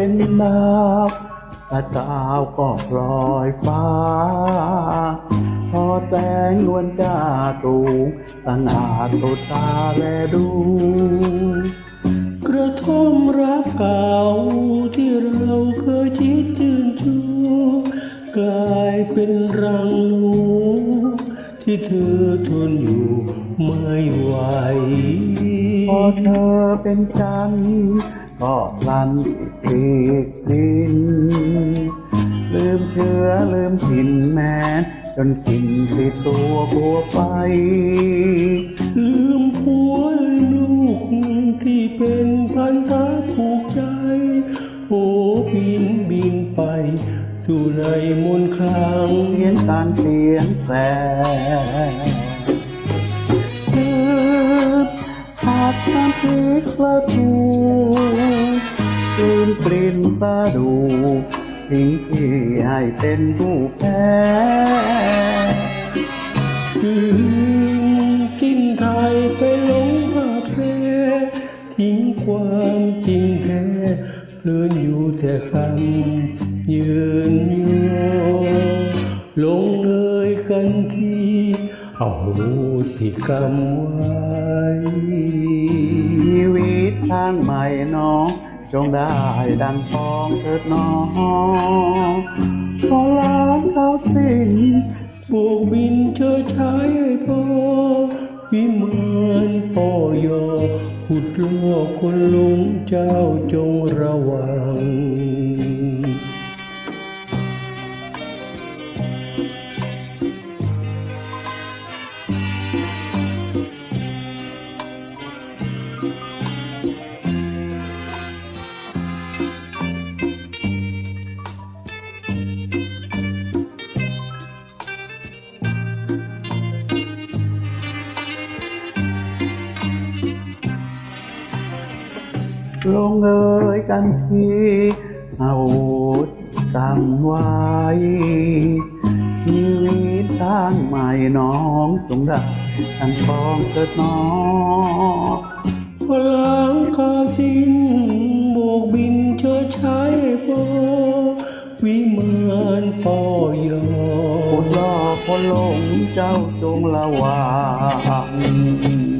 เป็นดาวตาดาวก็ลอยฟ้า พอแสงนวลจ้าตูงสง่าตุตาแลดูกระท่อมรักเก่าที่เราเคยคิดชื่นชูกลายเป็นรังหนูที่เธอทนอยู่ไม่ไหว พอเธอเป็นจันก็พลันอีกดินลืมเชื้อลืมถิ่นแม้นจนกินติดตัวบัวไป ลืมผัวลืมลูกที่เป็นพันธะผูกใจโผบินบินไปสู่ในมนต์คลังเสียงการเสียงแสขาดความคิดประตูลืมกลิ่นปลาดูทิ้งที่ให้เป็นผู้แพ้สิ้นไทยไปหลงภาพแท้ทิ้งความจริงแท้เพลินอยู่แต่คำยืนโยลงเลยกันทีเอาโหสิกรรมไว้ชีวิตทางใหม่น้องจงได้ดังทองเถิดน้องขอลาเขาสิ้นบวกบินเชิดชายให้พอวิมานปอยอขุดลอกคนหลงเจ้าจงระวัง ลงเอยกันทีเอากรรมไว้ชีวิตทางใหม่น้องจงได้ดังทองเถิดน้องพลังคาสิ้นโบกบินเชิดชายให้พอวิมานปอยอคนรอคนหลงเจ้าจงระวัง